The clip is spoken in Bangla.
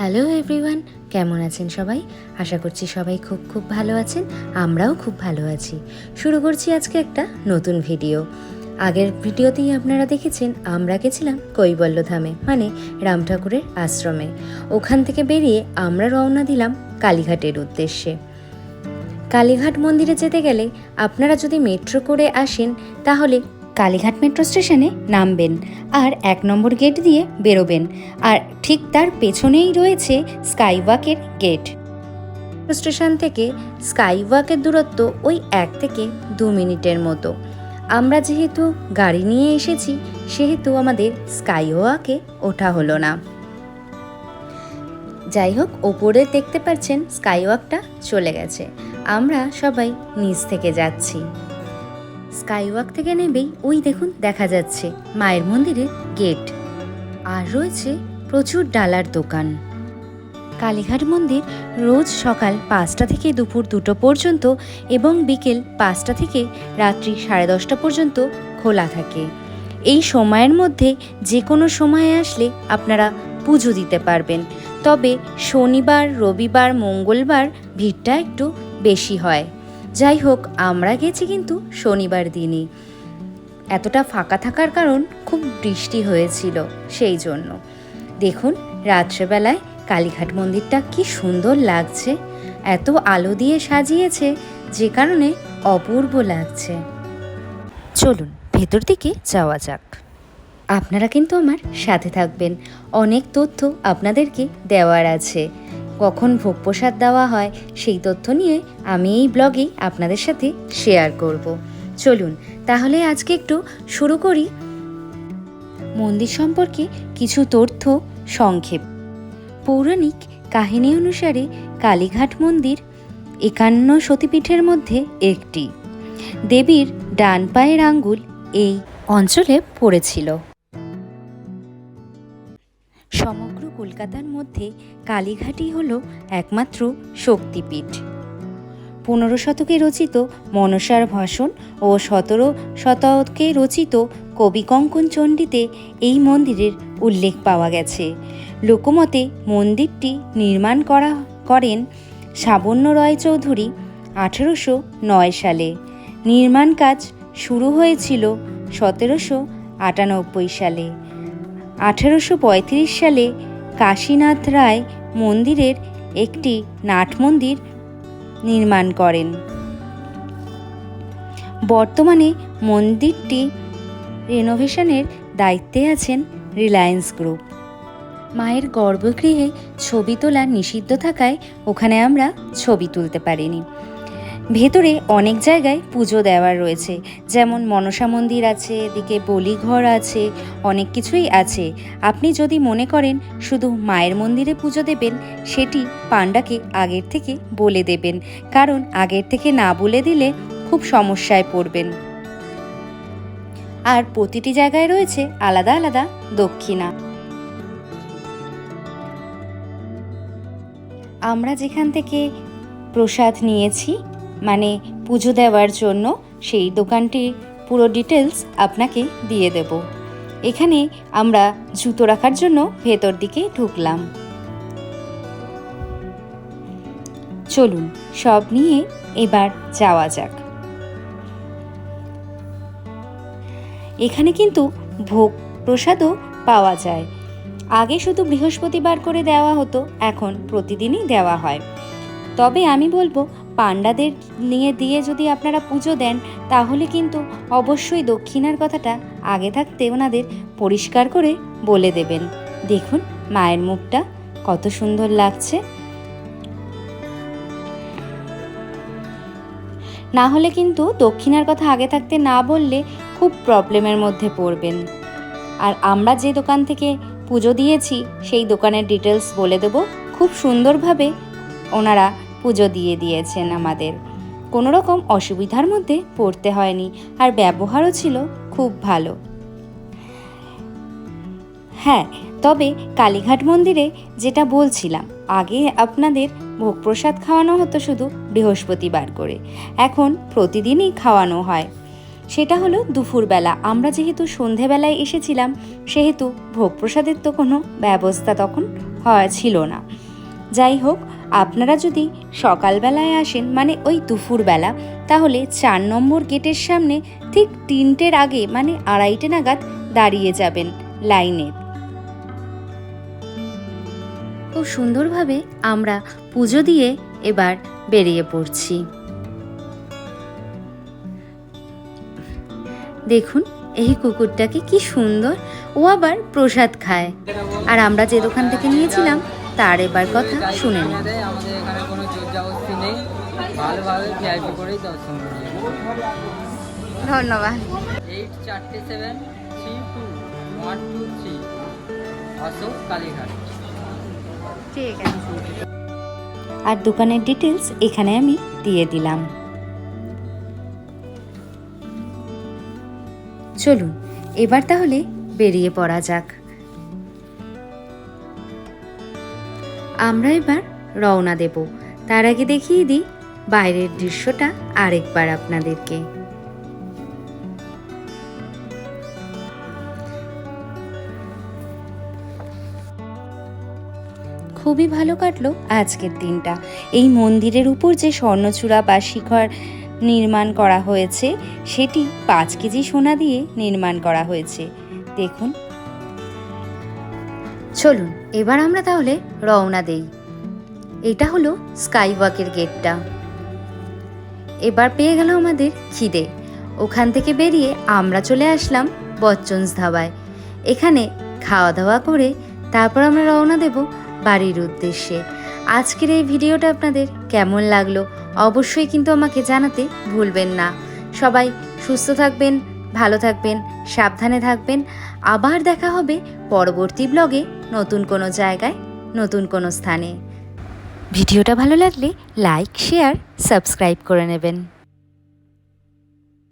হ্যালো এভরিওয়ান কেমন আছেন সবাই? আশা করছি সবাই খুব খুব ভালো আছেন। আমরাও খুব ভালো আছি। শুরু করছি আজকে একটা নতুন ভিডিও। আগের ভিডিওতেই আপনারা দেখেছেন, আমরা গেছিলাম কৈবল্য ধামে মানে রাম ঠাকুরের আশ্রমে। ওখান থেকে বেরিয়ে আমরা রওনা দিলাম কালীঘাটের উদ্দেশ্যে। কালীঘাট মন্দিরে যেতে গেলে আপনারা যদি মেট্রো করে আসেন, তাহলে কালীঘাট মেট্রো স্টেশনে নামবেন আর এক নম্বর গেট দিয়ে বেরোবেন। আর ঠিক তার পেছনেই রয়েছে স্কাইওয়াকের গেট। স্টেশন থেকে স্কাইওয়াকের দূরত্ব ওই এক থেকে দু মিনিটের মতো। আমরা যেহেতু গাড়ি নিয়ে এসেছি, সেহেতু আমাদের স্কাইওয়াকে ওঠা হলো না। যাই হোক, ওপরে দেখতে পাচ্ছেন স্কাইওয়াকটা চলে গেছে। আমরা সবাই নিচ থেকে যাচ্ছি। স্কাইওয়াক থেকে নেবেই। ওই দেখুন, দেখা যাচ্ছে। মায়ের মন্দিরের গেট আর রয়েছে প্রচুর ডালার দোকান। কালীঘাট মন্দির রোজ সকাল পাঁচটা থেকে দুপুর দুটো পর্যন্ত এবং বিকেল পাঁচটা থেকে রাত্রি সাড়ে দশটা পর্যন্ত খোলা থাকে। এই সময়ের মধ্যে যে কোনো সময়ে আসলে আপনারা পুজো দিতে পারবেন। তবে শনিবার, রবিবার, মঙ্গলবার ভিড়টা একটু বেশি হয়। যাই হোক, আমরা গেছি কিন্তু শনিবার দিনই। এতটা ফাঁকা থাকার কারণ খুব বৃষ্টি হয়েছিল সেই জন্য। দেখুন, রাত্রেবেলায় কালীঘাট মন্দিরটা কি সুন্দর লাগছে। এত আলো দিয়ে সাজিয়েছে, যে কারণে অপূর্ব লাগছে। চলুন, ভেতর দিকে যাওয়া যাক। আপনারা কিন্তু আমার সাথে থাকবেন। অনেক তথ্য আপনাদেরকে দেওয়ার আছে। কখন ভোগ প্রসাদ দেওয়া হয় সেই তথ্য নিয়ে আমি এই ব্লগেই আপনাদের সাথে শেয়ার করব। চলুন, তাহলে আজকে একটু শুরু করি। মন্দির সম্পর্কে কিছু তথ্য, সংক্ষেপ। পৌরাণিক কাহিনী অনুসারে কালীঘাট মন্দির একান্ন সতীপীঠের মধ্যে একটি। দেবীর ডান পায়ের আঙ্গুল এই অঞ্চলে পড়েছিল। সমগ্র কলকাতার মধ্যে কালীঘাটই হল একমাত্র শক্তিপীঠ। পনেরো শতকে রচিত মনসার ভাষণ ও সতেরো শতকে রচিত কবিকঙ্কন চণ্ডীতে এই মন্দিরের উল্লেখ পাওয়া গেছে। লোকমতে মন্দিরটি নির্মাণ করা, করেন সাবন্য রয় চৌধুরী আঠেরোশো নয় সালে। নির্মাণ কাজ শুরু হয়েছিল সতেরোশো আটানব্বই সালে। আঠেরোশো পঁয়ত্রিশ সালে কাশীনাথ রায় মন্দিরের একটি নাট মন্দির নির্মাণ করেন। বর্তমানে মন্দিরটি রেনোভেশনের দায়িত্বে আছেন রিলায়েন্স গ্রুপ মায়ের গর্ভগৃহে ছবি তোলা নিষিদ্ধ থাকায় ওখানে আমরা ছবি তুলতে পারিনি। ভেতরে অনেক জায়গায় পুজো দেওয়ার রয়েছে। যেমন মনসা মন্দির আছে, এদিকে বলিঘর আছে, অনেক কিছুই আছে। আপনি যদি মনে করেন শুধু মায়ের মন্দিরে পুজো দেবেন, সেটি পাণ্ডাকে আগের থেকে বলে দেবেন। কারণ আগের থেকে না বলে দিলে খুব সমস্যায় পড়বেন। আর প্রতিটি জায়গায় রয়েছে আলাদা আলাদা দক্ষিণা। আমরা যেখান থেকে প্রসাদ নিয়েছি মানে পুজো দেওয়ার জন্য সেই দোকানটি পুরো ডিটেলস আপনাকে দিয়ে দেব। এখানে আমরা জুতো রাখার জন্য ভেতর দিকে ঢুকলাম। চলুন, সব নিয়ে এবার যাওয়া যাক। এখানে কিন্তু ভোগ প্রসাদও পাওয়া যায়। আগে শুধু বৃহস্পতিবার করে দেওয়া হতো, এখন প্রতিদিনই দেওয়া হয়। তবে আমি বলব পাণ্ডাদের নিয়ে দিয়ে যদি আপনারা পুজো দেন, তাহলে কিন্তু অবশ্যই দক্ষিণার কথাটা আগে থাকতে ওনাদের পরিষ্কার করে বলে দেবেন। দেখুন মায়ের মুখটা কত সুন্দর লাগছে। না হলে কিন্তু দক্ষিণার কথা আগে থাকতে না বললে খুব প্রবলেমের মধ্যে পড়বেন। আর আমরা যে দোকান থেকে পুজো দিয়েছি, সেই দোকানের ডিটেলস বলে দেব। খুব সুন্দরভাবে ওনারা পুজো দিয়ে দিয়েছেন আমাদের। কোনো রকম অসুবিধার মধ্যে পড়তে হয়নি আর ব্যবহারও ছিল খুব ভালো। হ্যাঁ তবে কালীঘাট মন্দিরে যেটা বলছিলাম, আগে আপনাদের ভোগ প্রসাদ খাওয়ানো হতো শুধু বৃহস্পতিবার করে। এখন প্রতিদিনই খাওয়ানো হয়। সেটা হলো দুপুরবেলা। আমরা যেহেতু সন্ধেবেলায় এসেছিলাম, সেহেতু ভোগ প্রসাদের তো কোনো ব্যবস্থা তখন হওয়া ছিল না। যাই হোক আপনারা যদি সকালবেলায় আসেন মানে ওই দুপুরবেলা, তাহলে চার নম্বর গেটের সামনে ঠিক তিনটের আগে মানে আড়াইটে নাগাদ দাঁড়িয়ে যাবেন লাইনে। খুব সুন্দরভাবে আমরা পুজো দিয়ে এবার বেরিয়ে পড়ছি। দেখুন, এই কুকুরটাকে কি সুন্দর। ও আবার প্রসাদ খায়। আর আমরা যে দোকান থেকে নিয়েছিলাম তার এবার কথা শুনে নিই আমাদের আমাদের এখানে কোনো জোর নেই। ভালোভাবে ভিআইপি করেই দর্শন ধন্যবাদ। এইট চারটে seven three two one two three Ashok Kalighat. ঠিক আছে। আর দোকানের ডিটেলস এখানে আমি দিয়ে দিলাম। চলুন এবার তাহলে বেরিয়ে পড়া যাক। আমরা এবার রওনা দেব। তার আগে দেখিয়ে দিই বাইরের দৃশ্যটা আরেকবার আপনাদেরকে। খুবই ভালো কাটলো আজকের দিনটা। এই মন্দিরের উপর যে স্বর্ণচূড়া বা শিখর নির্মাণ করা হয়েছে, সেটি পাঁচ কেজি সোনা দিয়ে নির্মাণ করা হয়েছে। দেখুন চলুন, এবার আমরা তাহলে রওনা দেই। এটা হলো স্কাই ওয়াকের গেটটা। এবার পেয়ে গেল আমাদের খিদে। ওখান থেকে বেরিয়ে আমরা চলে আসলাম বচ্চনস ধাবায়। এখানে খাওয়া দাওয়া করে তারপর আমরা রওনা দেব বাড়ির উদ্দেশ্যে। আজকের এই ভিডিওটা আপনাদের কেমন লাগল অবশ্যই কিন্তু আমাকে জানাতে ভুলবেন না। সবাই সুস্থ থাকবেন ভালো থাকবেন, সাবধানে থাকবেন। আবার দেখা হবে পরবর্তী ব্লগে নতুন কোনো জায়গায়, নতুন কোনো স্থানে। ভিডিওটা ভালো লাগলে লাইক শেয়ার সাবস্ক্রাইব করে নেবেন।